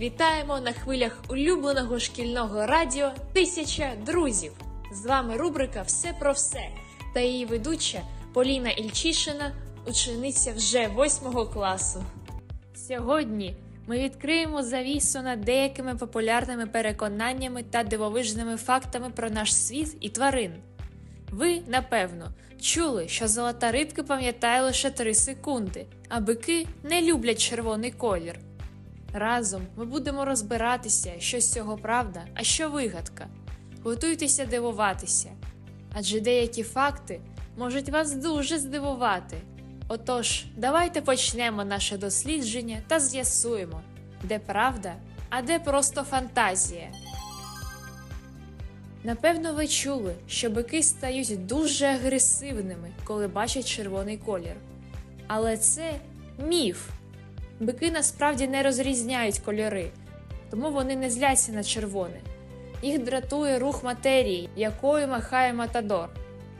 вітаємо на хвилях улюбленого шкільного радіо Тисяча друзів. З вами рубрика Все про все та її ведуча Поліна Ільчишина, учениця вже восьмого класу. Сьогодні ми відкриємо завісу над деякими популярними переконаннями та дивовижними фактами про наш світ і тварин. Ви, напевно, чули, що золота рибка пам'ятає лише 3 секунди, а бики не люблять червоний колір. Разом ми будемо розбиратися, що з цього правда, а що вигадка. Готуйтеся дивуватися, адже деякі факти можуть вас дуже здивувати. Отож, давайте почнемо наше дослідження та з'ясуємо, де правда, а де просто фантазія. Напевно, ви чули, що бики стають дуже агресивними, коли бачать червоний колір. Але це міф. Бики насправді не розрізняють кольори, тому вони не зляться на червоне. Їх дратує рух матерії, якою махає Матадор.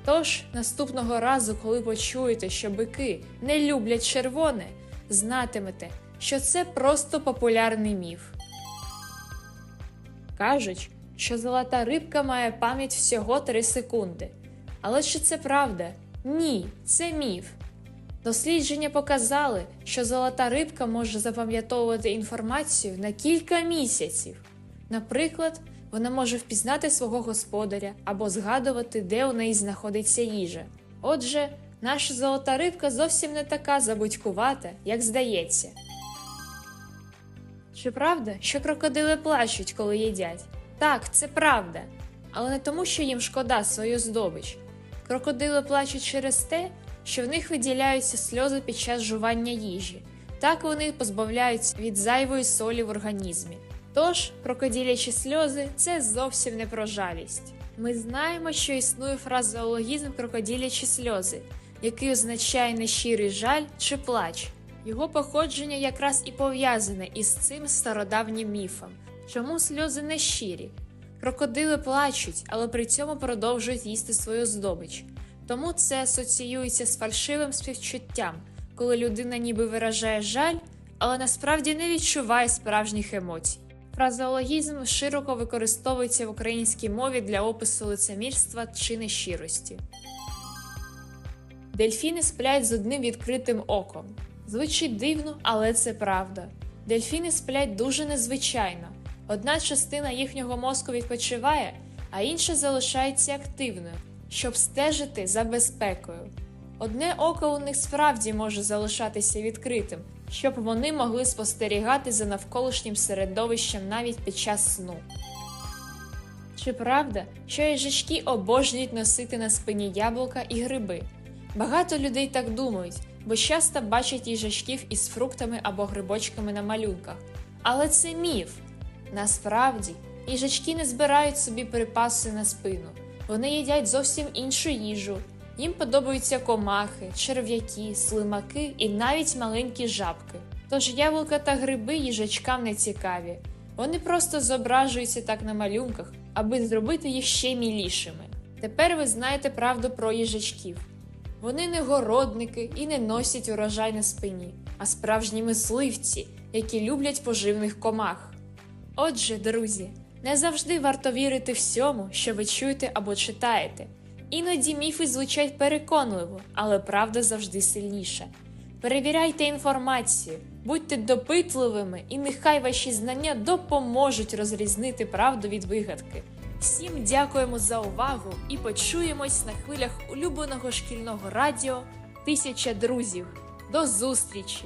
Тож, наступного разу, коли почуєте, що бики не люблять червоне, знатимете, що це просто популярний міф. Кажуть, що золота рибка має пам'ять всього 3 секунди. Але чи це правда? Ні, це міф. Дослідження показали, що золота рибка може запам'ятовувати інформацію на кілька місяців. Наприклад, вона може впізнати свого господаря або згадувати, де у неї знаходиться їжа. Отже, наша золота рибка зовсім не така забудькувата, як здається. Чи правда, що крокодили плачуть, коли їдять? Так, це правда. Але не тому, що їм шкода свою здобич. Крокодили плачуть через те, що в них виділяються сльози під час жування їжі. Так вони позбавляються від зайвої солі в організмі. Тож, крокодилячі сльози це зовсім не про жалість. Ми знаємо, що існує фразеологізм крокодилячі сльози, який означає нещирий жаль чи плач. Його походження якраз і пов'язане із цим стародавнім міфом. Чому сльози не щирі? Крокодили плачуть, але при цьому продовжують їсти свою здобич. Тому це асоціюється з фальшивим співчуттям, коли людина ніби виражає жаль, але насправді не відчуває справжніх емоцій. Фразеологізм широко використовується в українській мові для опису лицемірства чи нещирості. Дельфіни сплять з одним відкритим оком. Звучить дивно, але це правда. Дельфіни сплять дуже незвичайно. Одна частина їхнього мозку відпочиває, а інша залишається активною, щоб стежити за безпекою. Одне око у них справді може залишатися відкритим, щоб вони могли спостерігати за навколишнім середовищем навіть під час сну. Чи правда, що їжачки обожнюють носити на спині яблука і гриби? Багато людей так думають, бо часто бачать їжачків із фруктами або грибочками на малюнках. Але це міф. Насправді, їжачки не збирають собі припаси на спину, вони їдять зовсім іншу їжу. Їм подобаються комахи, черв'яки, слимаки і навіть маленькі жабки. Тож яблука та гриби їжачкам не цікаві. Вони просто зображуються так на малюнках, аби зробити їх ще мілішими. Тепер ви знаєте правду про їжачків. Вони не городники і не носять урожай на спині, а справжні мисливці, які люблять поживних комах. Отже, друзі, не завжди варто вірити всьому, що ви чуєте або читаєте. Іноді міфи звучать переконливо, але правда завжди сильніша. Перевіряйте інформацію, будьте допитливими, і нехай ваші знання допоможуть розрізнити правду від вигадки. Всім дякуємо за увагу і почуємось на хвилях улюбленого шкільного радіо Тисяча друзів. До зустрічі!